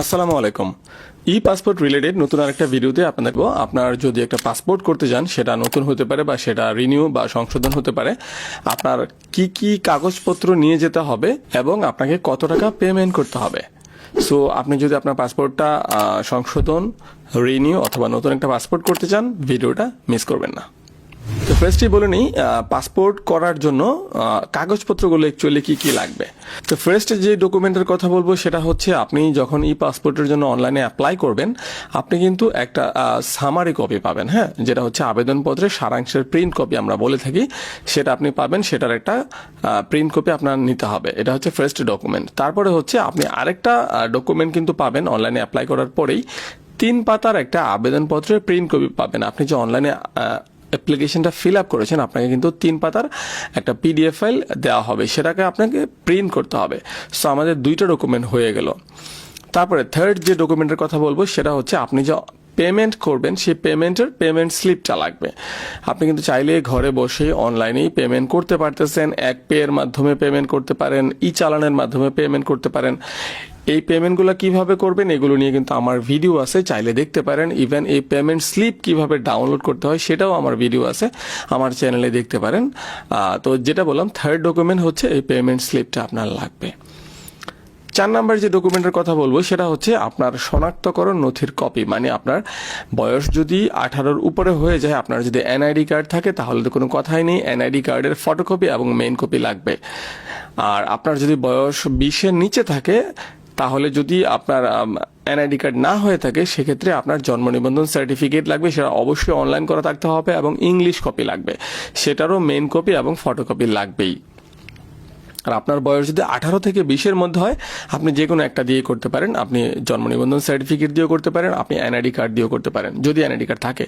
আসসালামু আলাইকুম। ই passport related নতুন আরেকটা ভিডিওতে আপনাদের আপনার যদি একটা পাসপোর্ট করতে যান সেটা নতুন হতে পারে বা সেটা রিনিউ বা সংশোধন হতে পারে, আপনার কি কি কাগজপত্র নিয়ে যেতে হবে এবং আপনাকে কত টাকা পেমেন্ট করতে হবে? সো আপনি যদি আপনার পাসপোর্টটা সংশোধন রিনিউ অথবা নতুন একটা পাসপোর্ট করতে চান, ভিডিওটা মিস করবেন না। তো ফার্স্টই বলে নিই পাসপোর্ট করার জন্য কাগজপত্রগুলো অ্যাকচুয়ালি কি কি লাগবে? তো ফার্স্ট যে ডকুমেন্টের কথা বলব, সেটা হচ্ছে আপনি যখন ই পাসপোর্টের জন্য অনলাইনে অ্যাপ্লাই করবেন, আপনি কিন্তু একটা সামারি কপি পাবেন হ্যাঁ? যেটা হচ্ছে আবেদনপত্রের সারাংশের প্রিন্ট কপি আমরা বলে থাকি, সেটা আপনি পাবেন, সেটার একটা প্রিন্ট কপি আপনার নিতে হবে। এটা হচ্ছে ফার্স্ট ডকুমেন্ট তারপরে হচ্ছে আপনি আরেকটা ডকুমেন্ট কিন্তু পাবেন অনলাইনে অ্যাপ্লাই করার পরেই, তিন পাতার একটা আবেদনপত্রের প্রিন্ট কপি পাবেন। আপনি যে অনলাইনে অ্যাপ্লিকেশনটা ফিল আপ করেছেন, আপনাকে কিন্তু তিন পাতার একটা পিডিএফ ফাইল দেওয়া হবে। সেটাকে আপনাকে প্রিন্ট করতে হবে। সো আমাদের দুইটা ডকুমেন্ট হয়ে গেল। তারপরে থার্ড যে ডকুমেন্টের কথা বলব, সেটা হচ্ছে আপনি যে পেমেন্ট করবেন, সেই পেমেন্টের পেমেন্ট স্লিপটা লাগবে। আপনি কিন্তু চাইলে ঘরে বসে অনলাইনেই পেমেন্ট করতে পারতেছেন। এক পে এর মাধ্যমে পেমেন্ট করতে পারেন ই চালানের মাধ্যমে পেমেন্ট করতে পারেন। এই পেমেন্টগুলো কীভাবে করবেন এগুলো নিয়ে কিন্তু আমার ভিডিও আছে, চাইলে দেখতে পারেন। ইভেন এই পেমেন্ট স্লিপ কীভাবে ডাউনলোড করতে হয় সেটাও আমার ভিডিও আছে, আমার চ্যানেলে দেখতে পারেন। তো যেটা বললাম থার্ড ডকুমেন্ট হচ্ছে এই পেমেন্ট স্লিপটা আপনার লাগবে। চার নাম্বার যে ডকুমেন্টের কথা বলব, সেটা হচ্ছে আপনার শনাক্তকরণ নথির কপি মানে আপনার বয়স যদি আঠারোর উপরে হয়ে যায়, আপনার যদি এনআইডি কার্ড থাকে, তাহলে তো কোনো কথাই নেই এনআইডি কার্ডের ফটোকপি এবং মেইন কপি লাগবে। আর আপনার যদি বয়স বিশের নিচে থাকে তাহলে যদি আপনার এনআইডি কার্ড না হয়ে থাকে, সেক্ষেত্রে আপনার জন্ম নিবন্ধন সার্টিফিকেট লাগবে, সেটা অবশ্যই অনলাইন করা থাকতে হবে এবং ইংলিশ কপি লাগবে। সেটারও মেন কপি এবং ফটোকপি লাগবেই। আর আপনার বয়স যদি আঠারো থেকে বিশের মধ্যে হয়, আপনি যে কোনো একটা দিয়ে করতে পারেন। আপনি জন্ম নিবন্ধন সার্টিফিকেট দিয়েও করতে পারেন, আপনি এনআইডি কার্ড দিয়েও করতে পারেন, যদি এনআইডি কার্ড থাকে।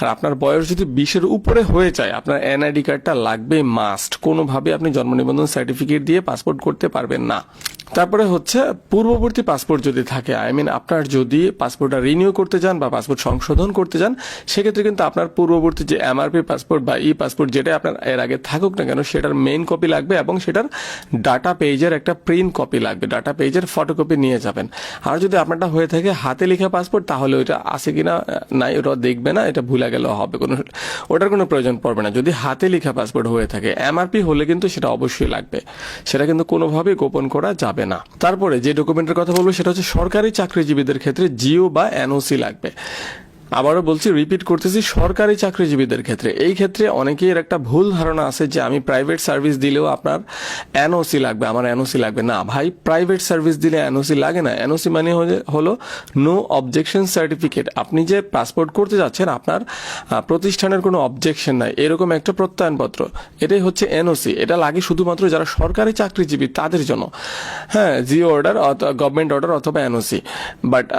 আর আপনার বয়স যদি বিশের উপরে হয়ে যায়, আপনার এনআইডি কার্ডটা লাগবে মাস্ট কোনোভাবে আপনি জন্ম নিবন্ধন সার্টিফিকেট দিয়ে পাসপোর্ট করতে পারবেন না। তারপরে হচ্ছে পূর্ববর্তী পাসপোর্ট যদি থাকে আই মিন আপনার যদি পাসপোর্টটা রিনিউ করতে চান বা পাসপোর্ট সংশোধন করতে চান, সেক্ষেত্রে কিন্তু আপনার পূর্ববর্তী যে এমআরপি পাসপোর্ট বা ই পাসপোর্ট যেটা আপনার এর আগে থাকুক না কেন, সেটার মেইন কপি লাগবে এবং সেটার ডাটা পেজের একটা প্রিন্ট কপি লাগবে ডাটা পেজের ফটোকপি নিয়ে যাবেন। আর যদি আপনারটা হয়ে থাকে হাতে লেখা পাসপোর্ট, তাহলে ওইটা আছে কিনা নাই ওটা দেখবে না, এটা ভুলে গেলেও হবে, কোনো, ওটার কোনো প্রয়োজন পড়বে না। যদি হাতে লেখা পাসপোর্ট হয়ে থাকে এমআরপি হলে কিন্তু সেটা অবশ্যই লাগবে। সেটা কিন্তু কোনোভাবেই গোপন করা যাবে না। তারপরে যে ডকুমেন্টের কথা বলব, সেটা হচ্ছে সরকারি চাকরিজীবীদের ক্ষেত্রে জিও বা এনওসি লাগবে। আবারও বলছি রিপিট করতেছি, সরকারি চাকরিজীবীদের ক্ষেত্রে। এই ক্ষেত্রে অনেকের একটা ভুল ধারণা আছে যে আমি প্রাইভেট সার্ভিস দিলেও আপনার এনওসি লাগবে, আমার এনওসি লাগবে। না ভাই প্রাইভেট সার্ভিস দিলে এনওসি লাগে না। এনওসি মানে হলে- নো অবজেকশন সার্টিফিকেট আপনি যে পাসপোর্ট করতে যাচ্ছেন, আপনার প্রতিষ্ঠানের কোনো অবজেকশন নাই। এরকম একটা প্রত্যয়নপত্র। এটাই হচ্ছে এনওসি এটা লাগে শুধুমাত্র যারা সরকারি চাকরিজীবী, তাদের জন্য। হ্যাঁ জিও অর্ডার অথবা গভর্নমেন্ট অর্ডার অথবা এনওসি বাট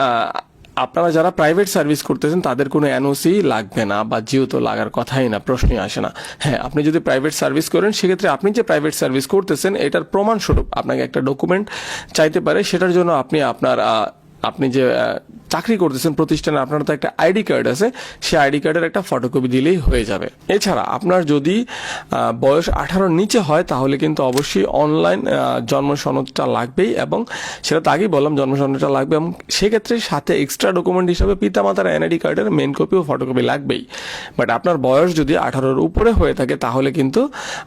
আপনারা যারা প্রাইভেট সার্ভিস করতেছেন, তাদের কোনো এনওসি লাগবে না বা জিও তো লাগার কথাই না, প্রশ্নই আসে না। হ্যাঁ আপনি যদি প্রাইভেট সার্ভিস করেন, সেক্ষেত্রে আপনি যে প্রাইভেট সার্ভিস করতেছেন, এটার প্রমাণস্বরূপ আপনাকে একটা ডকুমেন্ট চাইতে পারে। সেটার জন্য আপনি আপনার আপনি যে চাকরি করতেছেন প্রতিষ্ঠানে, আপনার তো একটা আইডি কার্ড আছে সেই আইডি কার্ডের একটা ফটোকপি দিলেই হয়ে যাবে। এছাড়া, আপনার যদি বয়স আঠারোর নিচে হয়, তাহলে কিন্তু অবশ্যই অনলাইন জন্ম সনদটা লাগবেই এবং সেটা তো আগেই বললাম জন্ম সনদটা লাগবে এবং সেক্ষেত্রে সাথে এক্সট্রা ডকুমেন্ট হিসাবে পিতামাতার এনআইডি কার্ডের মেন কপি ও ফটোকপি লাগবেই। বাট আপনার বয়স যদি আঠারোর উপরে হয়ে থাকে, তাহলে কিন্তু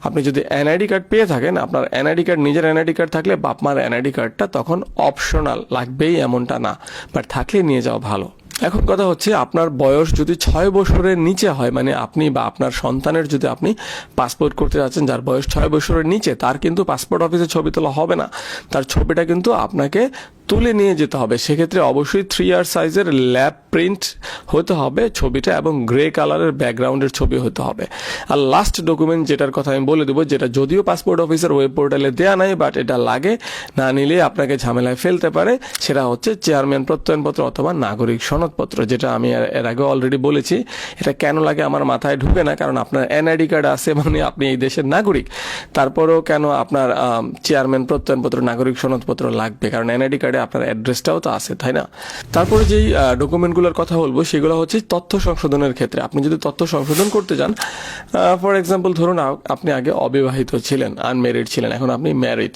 আপনি যদি এনআইডি কার্ড পেয়ে থাকেন, আপনার এনআইডি কার্ড নিজের এনআইডি কার্ড থাকলে বাপ মার এনআইডি কার্ডটা তখন অপশনাল লাগবেই এমনটা না বাট থাকলে নিয়ে যাওয়া ভালো। এখন কথা হচ্ছে, আপনার বয়স যদি ছয় বছরের নিচে হয় মানে আপনি বা আপনার সন্তানের যদি আপনি পাসপোর্ট করতে যাচ্ছেন, যার বয়স ছয় বছরের নিচে, তার কিন্তু পাসপোর্ট অফিসে ছবি তোলা হবে না। তার ছবিটা কিন্তু আপনাকে তুলে নিয়ে যেতে হবে। সেক্ষেত্রে অবশ্যই থ্রি আর সাইজের ল্যাব প্রিন্ট হতে হবে ছবিটা এবং গ্রে কালারের ব্যাকগ্রাউন্ডের ছবি হতে হবে। আর লাস্ট ডকুমেন্ট যেটার কথা আমি বলে দেবো, যেটা যদিও পাসপোর্ট অফিসের ওয়েব পোর্টালে দেওয়া নাই বাট এটা লাগে, না নিলে আপনাকে ঝামেলায় ফেলতে পারে। সেটা হচ্ছে চেয়ারম্যান প্রত্যয়নপত্র অথবা নাগরিক সনদপত্র, যেটা আমি এর- আগে অলরেডি বলেছি। এটা কেন লাগে আমার মাথায় ঢুকে না? কারণ আপনার এনআইডি কার্ড আছে মানে আপনি এই দেশের নাগরিক। তারপরেও কেন আপনার চেয়ারম্যান প্রত্যয়নপত্র, নাগরিক সনদপত্র লাগবে? কারণ এনআইডি কার্ডে আপনার অ্যাড্রেসটাও তো আছে, তাই না? তারপরে যেই ডকুমেন্টগুলোর কথা বলব, সেগুলো হচ্ছে তথ্য সংশোধনের ক্ষেত্রে। আপনি যদি তথ্য সংশোধন করতে যান ফর এক্সাম্পল ধরুন আপনি আগে অবিবাহিত ছিলেন আনমেরিড ছিলেন, এখন আপনি ম্যারিড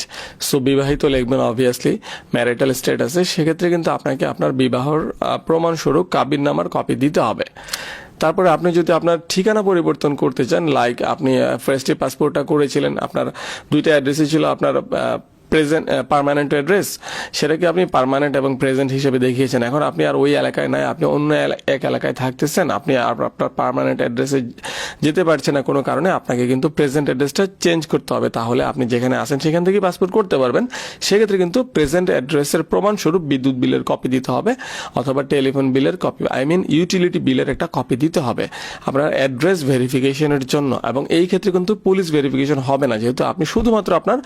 সো বিবাহিত লিখবেন অবভিয়াসলি ম্যারিটাল স্ট্যাটাসে সেক্ষেত্রে কিন্তু আপনাকে আপনার বিবাহর প্রমাণস্বরূপ কাবির নামার কপি দিতে হবে। তারপরে আপনি যদি আপনার ঠিকানা পরিবর্তন করতে চান লাইক আপনি ফার্স্টে পাসপোর্টটা করেছিলেন, আপনার দুইটা অ্যাড্রেসই ছিল আপনার প্রেজেন্ট পার্মানেন্ট অ্যাড্রেস সেটাকে আপনি পারমানেন্ট এবং প্রেজেন্ট হিসেবে দেখিয়েছেন। এখন আপনি আর ওই এলাকায় নাই, আপনি অন্য এক এলাকায় থাকতেছেন, আপনি আর আপনার পার্মানেন্ট অ্যাড্রেসে যেতে পারছেন না কোনো কারণে, আপনাকে কিন্তু প্রেজেন্ট অ্যাড্রেসটা চেঞ্জ করতে হবে। তাহলে আপনি যেখানে আসেন সেখান থেকে পাসপোর্ট করতে পারবেন। সেক্ষেত্রে কিন্তু প্রেজেন্ট অ্যাড্রেসের প্রমাণস্বরূপ বিদ্যুৎ বিলের কপি দিতে হবে, অথবা টেলিফোন বিলের কপি আই মিন ইউটিলিটি বিলের একটা কপি দিতে হবে। আপনার অ্যাড্রেস ভেরিফিকেশনের জন্য, এবং এই ক্ষেত্রে কিন্তু পুলিশ ভেরিফিকেশন হবে না, যেহেতু আপনি শুধুমাত্র আপনার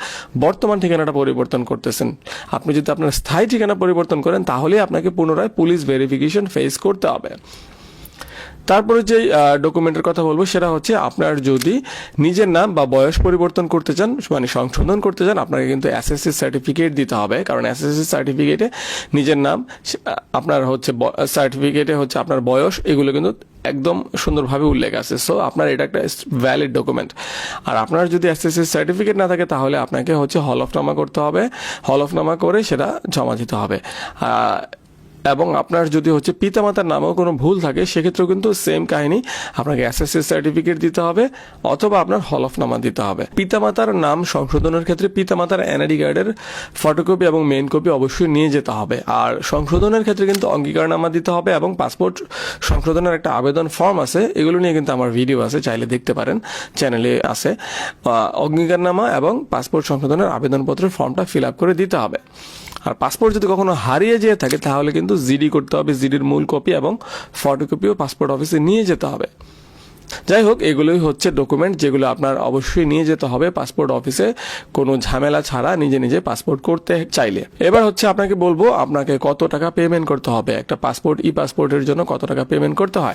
বর্তমান ঠিকানাটা পরিবর্তন করতেছেন। আপনি যদি আপনার স্থায়ী ঠিকানা পরিবর্তন করেন, তাহলে আপনাকে পুনরায় পুলিশ ভেরিফিকেশন ফেস করতে হবে। তারপরে যে ডকুমেন্টের কথা বলব, সেটা হচ্ছে আপনার যদি নিজের নাম বা বয়স পরিবর্তন করতে চান মানে সংশোধন করতে চান, আপনাকে কিন্তু এসএসসি সার্টিফিকেট দিতে হবে। কারণ এসএসসি সার্টিফিকেটে নিজের নাম আপনার হচ্ছে সার্টিফিকেটে হচ্ছে আপনার বয়স, এগুলো কিন্তু একদম সুন্দরভাবে উল্লেখ আছে। সো আপনার এটা একটা ভ্যালিড ডকুমেন্ট আর আপনার যদি এসএসসি সার্টিফিকেট না থাকে, তাহলে আপনাকে হচ্ছে হলফনামা করতে হবে। হলফনামা করে সেটা জমা দিতে হবে। এবং আপনার যদি হচ্ছে পিতামাতার নামেও কোনো ভুল থাকে, সেক্ষেত্রেও কিন্তু সেম কাহিনী আপনাকে এসএসসি সার্টিফিকেট দিতে হবে অথবা আপনার হলফনামা দিতে হবে। পিতামাতার নাম সংশোধনের ক্ষেত্রে পিতামাতার এনআইডি কার্ডের ফটোকপি এবং মেইন কপি অবশ্যই নিয়ে যেতে হবে। আর সংশোধনের ক্ষেত্রে কিন্তু অঙ্গীকারনামা দিতে হবে এবং পাসপোর্ট সংশোধনের একটা আবেদন ফর্ম আছে, এগুলো নিয়ে কিন্তু আমার ভিডিও আছে, চাইলে দেখতে পারেন চ্যানেলে আছে। অঙ্গীকারনামা এবং পাসপোর্ট সংশোধনের আবেদনপত্রের ফর্মটা ফিল আপ করে দিতে হবে। আর পাসপোর্ট যদি কখনো হারিয়ে যেয়ে থাকে, তাহলে কিন্তু জিডি করতে হবে, জিডির মূল কপি এবং ফটোকপিও পাসপোর্ট অফিসে নিয়ে যেতে হবে। যাই হোক, এগুলোই হচ্ছে ডকুমেন্ট যেগুলো আপনার অবশ্যই নিয়ে যেতে হবে পাসপোর্ট অফিসে কোনো ঝামেলা ছাড়া নিজে নিজে পাসপোর্ট করতে চাইলে। এবার হচ্ছে আপনাকে বলব, আপনাকে কত টাকা পেমেন্ট করতে হবে? একটা পাসপোর্ট ই পাসপোর্টের জন্য কত টাকা পেমেন্ট করতে হয়?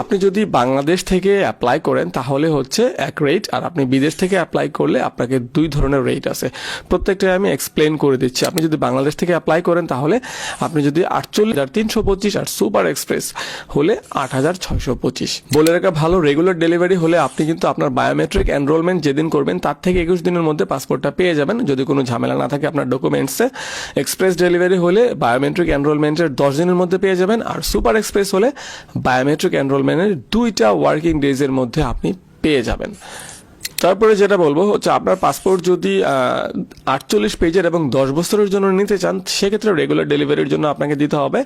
আপনি যদি বাংলাদেশ থেকে অ্যাপ্লাই করেন, তাহলে হচ্ছে এক রেট আর আপনি বিদেশ থেকে অ্যাপ্লাই করলে আপনাকে দুই ধরনের রেট আছে। প্রত্যেকটা আমি এক্সপ্লেন করে দিচ্ছি। আপনি যদি বাংলাদেশ থেকে অ্যাপ্লাই করেন, তাহলে আপনি যদি আটচল্লিশ হাজার তিনশো পঁচিশ আর সুপার এক্সপ্রেস হলে আট হাজার ছয়শো পঁচিশ। বলে রাখা ভালো রেগুলার ডেলিভারি হলে আপনি কিন্তু আপনার বায়োমেট্রিক এনরোলমেন্ট যেদিন করবেন, তার থেকে একুশ দিনের মধ্যে পাসপোর্টটা পেয়ে যাবেন। যদি কোনো ঝামেলা না থাকে আপনার ডকুমেন্টসে এক্সপ্রেস ডেলিভারি হলে বায়োমেট্রিক এনরোলমেন্টের দশ দিনের মধ্যে পেয়ে যাবেন, আর সুপার এক্সপ্রেস হলে বায়োমেট্রিক এনরোলমেন্টের দুইটা ওয়ার্কিং ডেজের মধ্যে আপনি পেয়ে যাবেন। তারপরে যেটা বলব হচ্ছে আপনার পাসপোর্ট যদি আটচল্লিশ পেজের এবং দশ বছরের জন্য নিতে চান, সেক্ষেত্রে রেগুলার ডেলিভারির জন্য আপনাকে দিতে হবে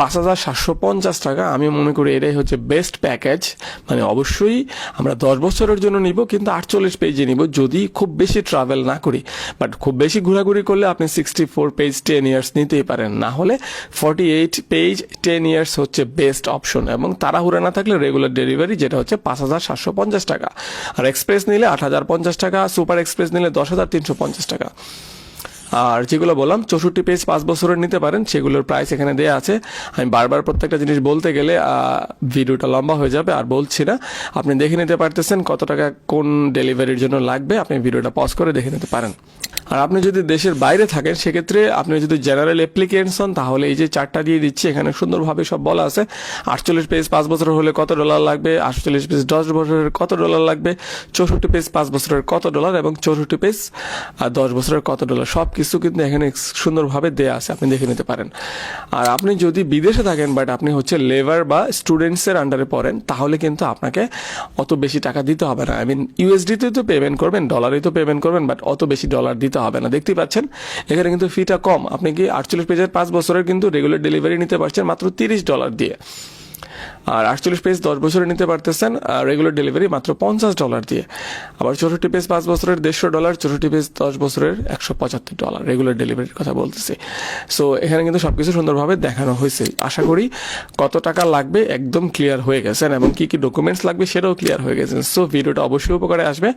পাঁচ হাজার সাতশো পঞ্চাশ টাকা। আমি মনে করি এটাই হচ্ছে বেস্ট প্যাকেজ মানে অবশ্যই আমরা দশ বছরের জন্য নিব, কিন্তু আটচল্লিশ পেজে নিব, যদি খুব বেশি ট্রাভেল না করি। বাট খুব বেশি ঘোরাঘুরি করলে আপনি sixty four page ten years নিতেই পারেন। না হলে forty eight page ten years হচ্ছে বেস্ট অপশন এবং তাড়াহুড়া না থাকলে রেগুলার ডেলিভারি যেটা হচ্ছে পাঁচ হাজার সাতশো পঞ্চাশ টাকা। আর এক্সপ্রেস নিলে আট হাজার পঞ্চাশ টাকা, সুপার এক্সপ্রেস নিলে দশ হাজার তিনশো পঞ্চাশ টাকা। আর যেগুলো বললাম, চৌষট্টি পেজ পাঁচ বছরের নিতে পারেন, সেগুলোর প্রাইস এখানে দেওয়া আছে। আমি বারবার প্রত্যেকটা জিনিস বলতে গেলে ভিডিওটা লম্বা হয়ে যাবে, আর বলছি না। আপনি দেখে নিতে পারতেছেন কত টাকা কোন ডেলিভারির জন্য লাগবে। আপনি ভিডিওটা পজ করে দেখে নিতে পারেন। আর আপনি যদি দেশের বাইরে থাকেন, সেক্ষেত্রে আপনি যদি জেনারেল অ্যাপ্লিকেন্টস হন, তাহলে এই যে চারটা দিয়ে দিচ্ছি, এখানে সুন্দরভাবে সব বলা আছে। আটচল্লিশ পেজ পাঁচ বছর হলে কত ডলার লাগবে? আটচল্লিশ পেজ দশ বছরের কত ডলার লাগবে? চৌষট্টি পেজ পাঁচ বছরের কত ডলার এবং চৌষট্টি পেজ আর দশ বছরের কত ডলার সব কিছু কিন্তু এখানে সুন্দরভাবে দেয়া আছে, আপনি দেখে নিতে পারেন। আর আপনি যদি বিদেশে থাকেন বাট আপনি হচ্ছে লেবার বা স্টুডেন্টসের আন্ডারে পড়েন, তাহলে কিন্তু আপনাকে অত বেশি টাকা দিতে হবে না। আই মিন ইউএসডিতে তো পেমেন্ট করবেন ডলারে তো পেমেন্ট করবেন বাট অত বেশি ডলার দিতে হবে না। দেখতেই পাচ্ছেন, এখানে কিন্তু ফিটা কম। আপনি কি আটচল্লিশ পেজের পাঁচ বছরের কিন্তু রেগুলার ডেলিভারি নিতে পারছেন মাত্র তিরিশ ডলার দিয়ে। আর আটচল্লিশ পেজ দশ বছরে নিতে পারতেছেন রেগুলার ডেলিভারি মাত্র পঞ্চাশ ডলার দিয়ে। আবার চৌষট্টি পেজ পাঁচ বছরের দেড়শো ডলার চৌষট্টি পেজ দশ বছরের একশো পঁচাত্তর ডলার রেগুলার ডেলিভারির কথা বলতেছি। সো এখানে কিন্তু সবকিছু সুন্দরভাবে দেখানো হয়েছে। আশা করি কত টাকা লাগবে একদম ক্লিয়ার হয়ে গেছেন এবং কি কি ডকুমেন্টস লাগবে সেটাও ক্লিয়ার হয়ে গেছেন সো ভিডিওটা অবশ্যই উপকারে আসবে।